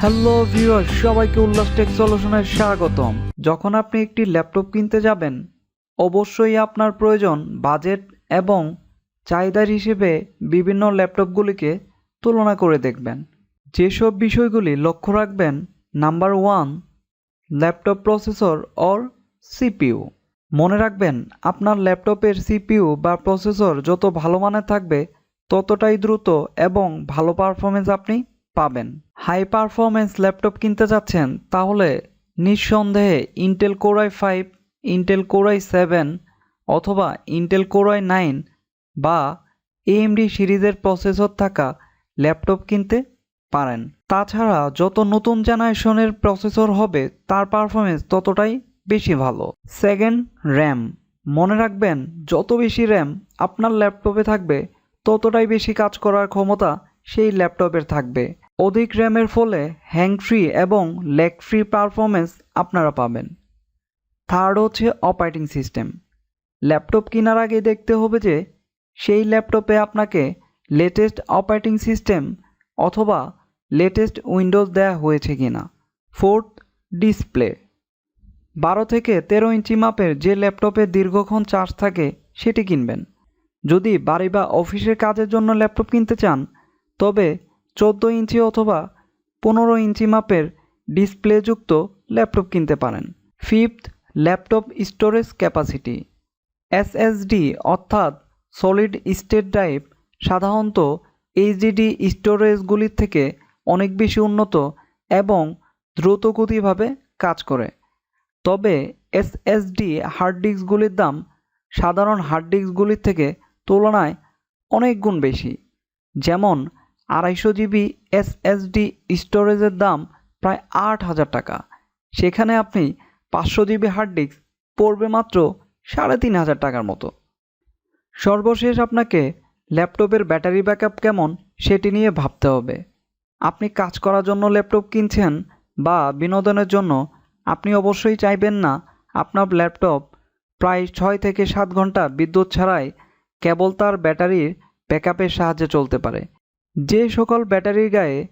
Hello viewer সবাইকে উল্লাস take সলিউশনে স্বাগতম। যখন আপনি একটি ল্যাপটপ কিনতে যাবেন, অবশ্যই আপনার প্রয়োজন বাজেট এবং চাহিদার হিসেবে বিভিন্ন ল্যাপটপগুলিকে তুলনা করে দেখবেন। যেসব বিষয়গুলি লক্ষ্য রাখবেন, number one, laptop processor or CPU. মনে রাখবেন, আপনার ল্যাপটপের সিপিইউ বা প্রসেসর যত ভালো মানের থাকবে, ততটাই দ্রুত এবং ভালো পারফরমেন্স আপনি পাবেন। হাই পারফরমেন্স ল্যাপটপ কিনতে যাচ্ছেন, তাহলে নিঃসন্দেহে Intel core i five Intel core i seven অথবা ইন্টেল কোরাই নাইন বা এএমডি সিরিজের প্রসেসর থাকা ল্যাপটপ কিনতে পারেন। তাছাড়া যত নতুন জেনারেশনের প্রসেসর হবে, তার পারফরমেন্স ততটাই বেশি ভালো। সেকেন্ড র্যাম মনে রাখবেন, যত বেশি র্যাম আপনার ল্যাপটপে থাকবে, ততটাই বেশি কাজ করার ক্ষমতা সেই ল্যাপটপের থাকবে। অধিক র্যামের ফলে হ্যাং ফ্রি এবং লেগ ফ্রি পারফরমেন্স আপনারা পাবেন। থার্ড হচ্ছে অপারেটিং সিস্টেম। ল্যাপটপ কেনার আগে দেখতে হবে যে, সেই ল্যাপটপে আপনাকে লেটেস্ট অপারেটিং সিস্টেম অথবা লেটেস্ট উইন্ডোজ দেওয়া হয়েছে কিনা। Fourth, display. বারো থেকে তেরো ইঞ্চি মাপের যে ল্যাপটপে দীর্ঘক্ষণ চার্জ থাকে, সেটি কিনবেন। যদি বাড়ি বা অফিসের কাজের জন্য ল্যাপটপ কিনতে চান, তবে চোদ্দ ইঞ্চি অথবা পনেরো ইঞ্চি মাপের ডিসপ্লেযুক্ত ল্যাপটপ কিনতে পারেন। Fifth, laptop storage capacity. SSD অর্থাৎ সলিড স্টেট ড্রাইভ সাধারণত এইচডিডি স্টোরেজগুলির থেকে অনেক বেশি উন্নত এবং দ্রুতগতিভাবে কাজ করে। তবে এসএসডি হার্ড ডিস্কগুলির দাম সাধারণ হার্ড ডিস্কগুলির থেকে তুলনায় অনেক গুণ বেশি। যেমন আড়াইশো জিবি এসএসডি স্টোরেজের দাম প্রায় আট হাজার টাকা। সেখানে আপনি পাঁচশো জিবি হার্ড ডিস্ক পড়বে মাত্র সাড়ে তিন হাজার টাকার মতো। সর্বশেষ আপনাকে ল্যাপটপের ব্যাটারি ব্যাকআপ কেমন সেটি নিয়ে ভাবতে হবে। আপনি কাজ করার জন্য ল্যাপটপ কিনছেন বা বিনোদনের জন্য, আপনি অবশ্যই চাইবেন না আপনার ল্যাপটপ প্রায় ছয় থেকে সাত ঘণ্টা বিদ্যুৎ ছাড়াই কেবল তার ব্যাটারির ব্যাকআপের সাহায্যে চলতে পারে। যে সকল ব্যাটারির গায়ে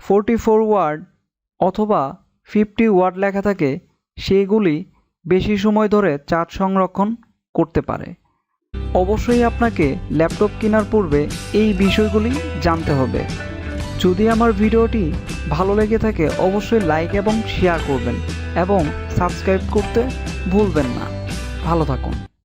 ফোরটি ফোর ওয়ার্ড অথবা ফিফটি ওয়ার্ড লেখা থাকে, সেগুলি বেশি সময় ধরে চার্জ সংরক্ষণ করতে পারে। অবশ্যই আপনাকে ল্যাপটপ কেনার পূর্বে এই বিষয়গুলি জানতে হবে। যদি আমার ভিডিওটি ভালো লেগে থাকে, অবশ্যই লাইক এবং শেয়ার করবেন এবং সাবস্ক্রাইব করতে ভুলবেন না। ভালো থাকুন।